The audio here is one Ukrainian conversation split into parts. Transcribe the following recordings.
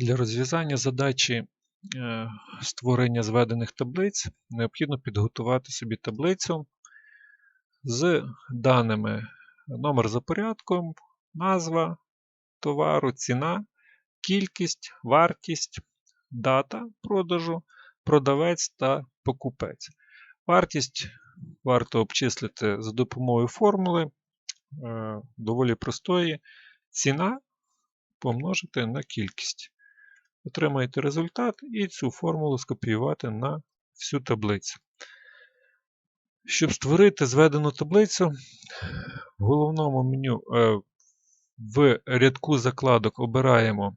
Для розв'язання задачі е, створення зведених таблиць необхідно підготувати собі таблицю з даними номер за порядком, назва товару, ціна, кількість, вартість, дата продажу, продавець та покупець. Вартість варто обчислити за допомогою формули е, доволі простої. Ціна помножити на кількість. Отримаєте результат і цю формулу скопіювати на всю таблицю. Щоб створити зведену таблицю, в головному меню е, в рядку закладок обираємо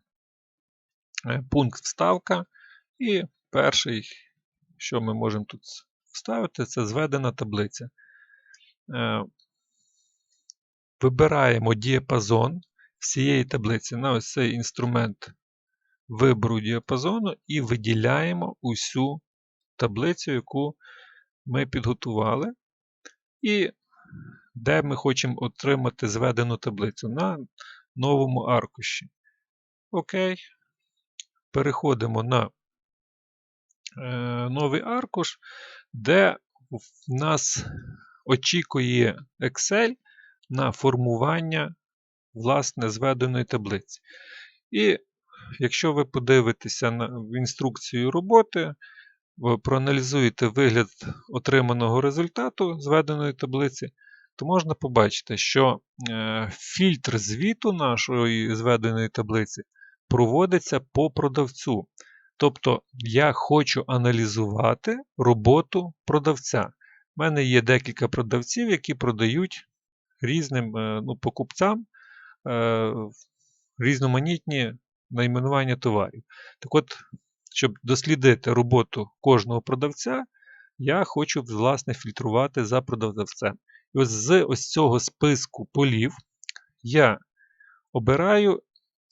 е, пункт вставка. І перший, що ми можемо тут вставити, це зведена таблиця. Е, вибираємо діапазон всієї таблиці на ось цей інструмент вибору діапазону і виділяємо усю таблицю, яку ми підготували. І де ми хочемо отримати зведену таблицю на новому аркуші. Окей. Переходимо на е, новий аркуш, де в нас очікує Excel на формування власне зведеної таблиці. І якщо ви подивитеся в інструкцію роботи, проаналізуєте вигляд отриманого результату зведеної таблиці, то можна побачити, що е, фільтр звіту нашої зведеної таблиці проводиться по продавцю. Тобто я хочу аналізувати роботу продавця. У мене є декілька продавців, які продають різним е, ну, покупцям е, різноманітні найменування товарів. Так от, щоб дослідити роботу кожного продавця, я хочу власне фільтрувати за продавцем. І ось з ось цього списку полів я обираю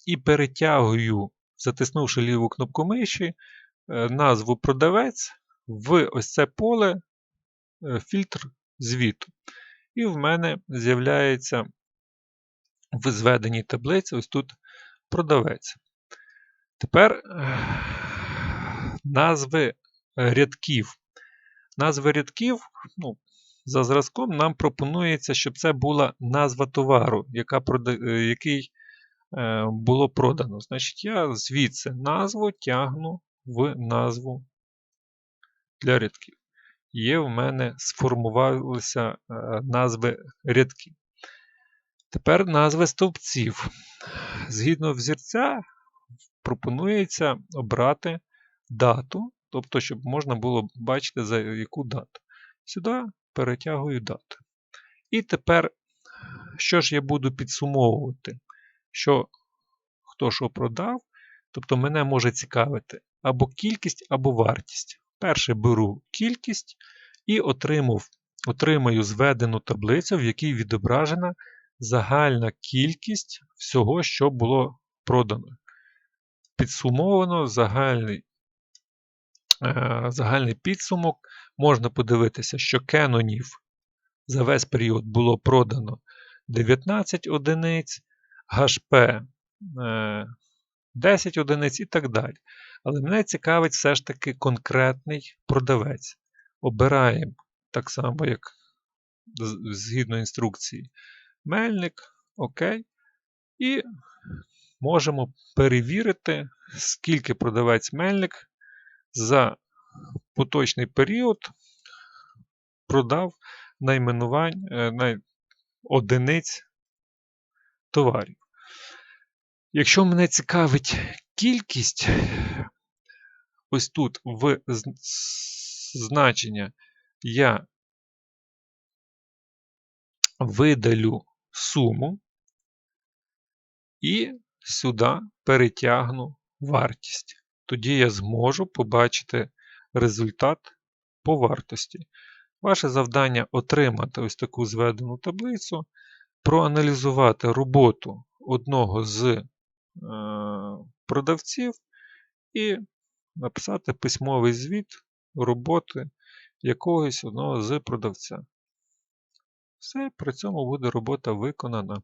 і перетягую, затиснувши ліву кнопку миші, е, назву продавець в ось це поле е, фільтр звіту. І в мене з'являється в зведеній таблиці ось тут продавець. Тепер е, назви рядків. Назви рядків, ну, за зразком, нам пропонується, щоб це була назва товару, яка, е, який е, було продано. Значить, я звідси назву тягну в назву для рядків. Є в мене сформувалися назви рядків. Тепер назви стовпців. Згідно взірця, пропонується обрати дату, тобто, щоб можна було бачити, за яку дату. Сюди перетягую дату. І тепер, що ж я буду підсумовувати, що хто що продав, тобто мене може цікавити або кількість, або вартість. Перше беру кількість і отримав, отримаю зведену таблицю, в якій відображена загальна кількість всього, що було продано. Підсумовано загальний е, загальний підсумок. Можна подивитися, що кенонів за весь період було продано 19 одиниць, HP 10 е, одиниць і так далі. Але мене цікавить все ж таки конкретний продавець. Обираємо так само, як згідно інструкції, мельник, ОК. І можемо перевірити, скільки продавець мельник за поточний період продав найменувань е, одиниць товарів. Якщо мене цікавить кількість, ось тут в значення я видалю суму і сюди перетягну вартість. Тоді я зможу побачити результат по вартості. Ваше завдання отримати ось таку зведену таблицю, проаналізувати роботу одного з е, продавців і написати письмовий звіт роботи якогось одного з продавця. Все, при цьому буде робота виконана.